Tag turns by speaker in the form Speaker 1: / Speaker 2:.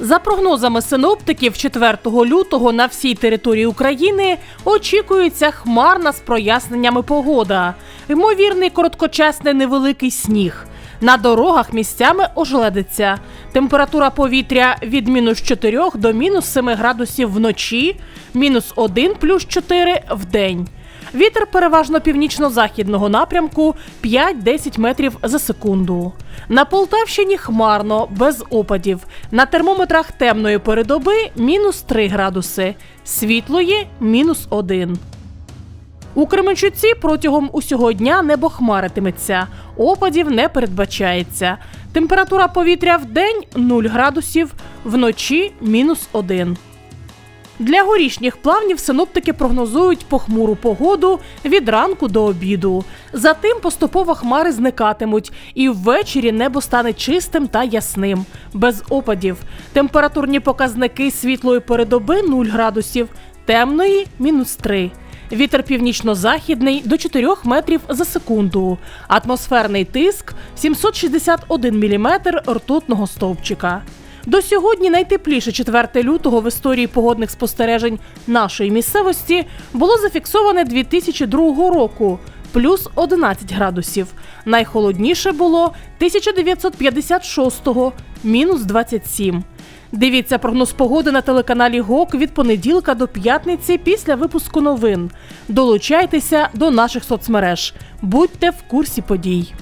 Speaker 1: За прогнозами синоптиків, 4 лютого на всій території України очікується хмарна з проясненнями погода. Ймовірний короткочасний невеликий сніг. На дорогах місцями ожеледиться. Температура повітря від мінус 4 до мінус 7 градусів вночі, мінус 1 плюс 4 в день. Вітер переважно північно-західного напрямку 5-10 метрів за секунду. На Полтавщині хмарно, без опадів. На термометрах темної передоби мінус 3 градуси, світлої мінус 1. У Кременчуці протягом усього дня небо хмаритиметься, опадів не передбачається. Температура повітря в день 0 градусів, вночі мінус 1. Для горішніх плавнів синоптики прогнозують похмуру погоду від ранку до обіду. Затим поступово хмари зникатимуть, і ввечері небо стане чистим та ясним, без опадів. Температурні показники світлої передоби 0 градусів, темної мінус 3. Вітер північно-західний до 4 метрів за секунду. Атмосферний тиск 761 міліметр ртутного стовпчика. До сьогодні найтепліше 4 лютого в історії погодних спостережень нашої місцевості було зафіксоване 2002 року плюс 11 градусів. Найхолодніше було 1956-го мінус 27. Дивіться прогноз погоди на телеканалі ГОК від понеділка до п'ятниці після випуску новин. Долучайтеся до наших соцмереж. Будьте в курсі подій.